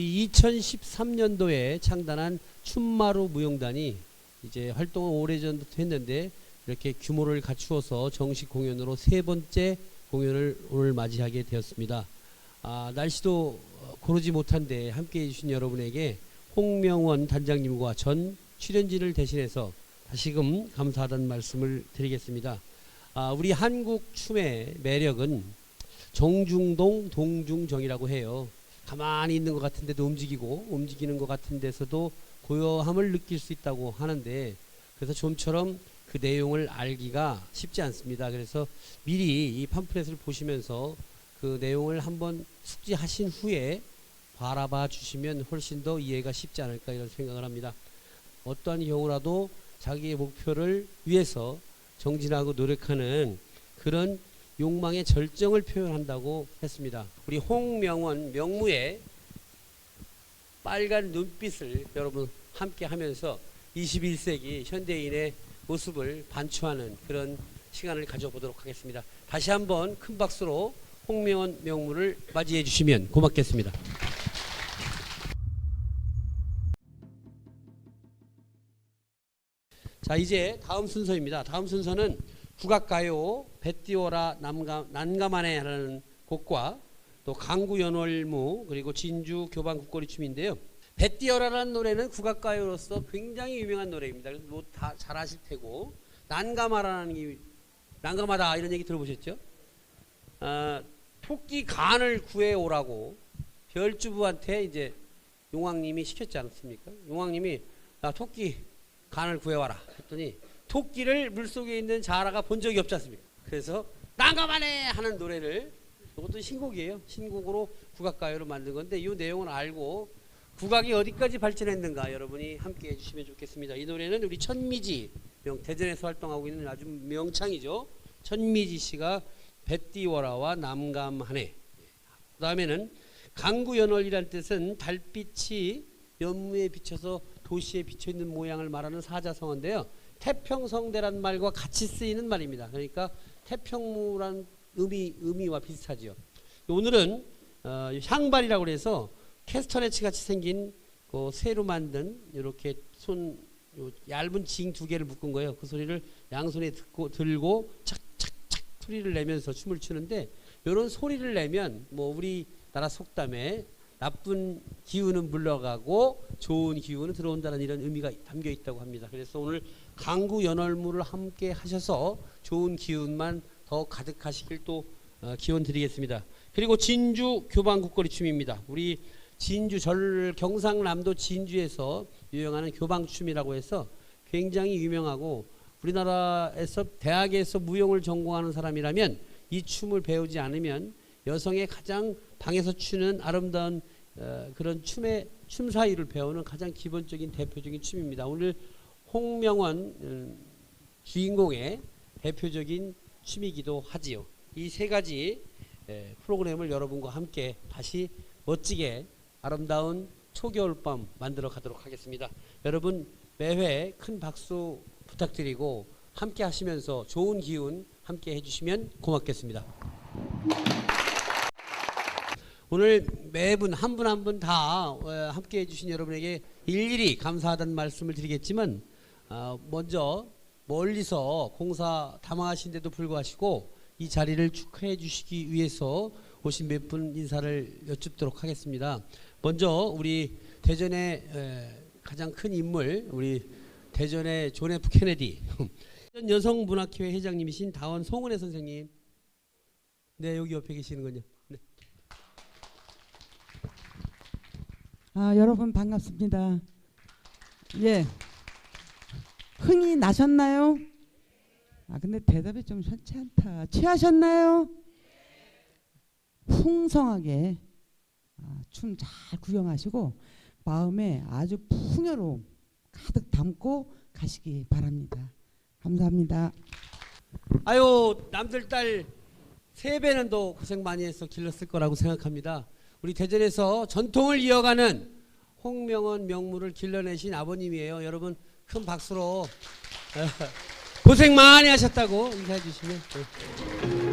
2013년도에 창단한 춘마루 무용단이 이제 활동을 오래전부터 했는데 이렇게 규모를 갖추어서 정식 공연으로 세 번째 공연을 오늘 맞이하게 되었습니다. 아, 날씨도 어, 고르지 못한데 함께 해 주신 여러분에게 홍명원 단장님과 전 출연진을 대신해서 다시금 감사하다는 말씀을 드리겠습니다. 아, 우리 한국 춤의 매력은 정중동 동중정이라고 해요. 가만히 있는 것 같은데도 움직이고 움직이는 것 같은 데서도 고요함을 느낄 수 있다고 하는데 그래서 좀처럼 그 내용을 알기가 쉽지 않습니다. 그래서 미리 이 팜플렛을 보시면서 그 내용을 한번 숙지하신 후에 바라봐 주시면 훨씬 더 이해가 쉽지 않을까 이런 생각을 합니다. 어떠한 경우라도 자기의 목표를 위해서 정진하고 노력하는 그런 욕망의 절정을 표현한다고 했습니다. 우리 홍명원 명무의 빨간 눈빛을 여러분 함께 하면서 21세기 현대인의 모습을 반추하는 그런 시간을 가져보도록 하겠습니다. 다시 한번 큰 박수로 홍명원 명무를 맞이해 주시면 고맙겠습니다. 자 이제 다음 순서입니다. 다음 순서는 국악가요 배띠오라 남가, 난가마네라는 곡과 또 강구연월무 그리고 진주 교반 국거리 춤인데요. 배띠오라라는 노래는 국악가요로서 굉장히 유명한 노래입니다. 그래서 뭐다 잘 아실 테고 난가마라는 이 난감하다 이런 얘기 들어보셨죠? 아, 토끼 간을 구해 오라고 별주부한테 이제 용왕님이 시켰지 않습니까? 용왕님이 나 토끼 간을 구해와라 했더니 토끼를 물속에 있는 자라가 본 적이 없지 않습니까? 그래서 난감하네 하는 노래를 이것도 신곡이에요. 신곡으로 국악가요로 만든 건데 이 내용을 알고 국악이 어디까지 발전했는가 여러분이 함께 해주시면 좋겠습니다. 이 노래는 우리 천미지 명 대전에서 활동하고 있는 아주 명창이죠. 천미지 씨가 배띠워라와 남감하네. 그 다음에는 강구연월이라는 뜻은 달빛이 연무에 비쳐서 도시에 비쳐 있는 모양을 말하는 사자성어인데요. 태평성대란 말과 같이 쓰이는 말입니다. 그러니까 태평무란 의미 의미와 비슷하지요. 오늘은 어, 향발이라고 해서 캐스터네츠 같이 생긴 그 새로 만든 이렇게 손요 얇은 징 두 개를 묶은 거예요. 그 소리를 양손에 듣고 들고 착착착 소리를 내면서 춤을 추는데 이런 소리를 내면 뭐 우리나라 속담에 나쁜 기운은 물러가고 좋은 기운은 들어온다는 이런 의미가 담겨 있다고 합니다. 그래서 오늘 강구 연월무를 함께 하셔서 좋은 기운만 더 가득하시길 또 어, 기원 드리겠습니다. 그리고 진주 교방 국거리 춤입니다. 우리 진주 절 경상남도 진주에서 유행하는 교방춤이라고 해서 굉장히 유명하고 우리나라에서 대학에서 무용을 전공하는 사람이라면 이 춤을 배우지 않으면 여성의 가장 방에서 추는 아름다운 어, 그런 춤의 춤 사이를 배우는 가장 기본적인 대표적인 춤입니다. 오늘 홍명원 음, 주인공의 대표적인 춤이기도 하지요. 이 세 가지 에, 프로그램을 여러분과 함께 다시 멋지게 아름다운 초겨울 밤 만들어 가도록 하겠습니다. 여러분 매회 큰 박수 부탁드리고 함께 하시면서 좋은 기운 함께 해주시면 고맙겠습니다. 오늘 매분 한 분 한 분다 어, 함께 해주신 여러분에게 일일이 감사하다는 말씀을 드리겠지만 어, 먼저 멀리서 공사 담당하신데도 불구하시고 이 자리를 축하해 주시기 위해서 오신 몇 분 인사를 여쭙도록 하겠습니다. 먼저 우리 대전의 에, 가장 큰 인물 우리 대전의 존 F 케네디 여성문학회 회장님이신 다원 송은혜 선생님 네 여기 옆에 계시는군요. 네. 아, 여러분 반갑습니다. 예. 흥이 나셨나요? 아, 근데 대답이 좀 현치 않다. 취하셨나요? 풍성하게 아, 춤잘 구경하시고 마음에 아주 풍요로움 가득 담고 가시기 바랍니다. 감사합니다. 아유 남들 딸 세 배는 더 고생 많이 해서 길렀을 거라고 생각합니다. 우리 대전에서 전통을 이어가는 홍명원 명물을 길러내신 아버님이에요. 여러분 큰 박수로 고생 많이 하셨다고 인사해 주시면. 네.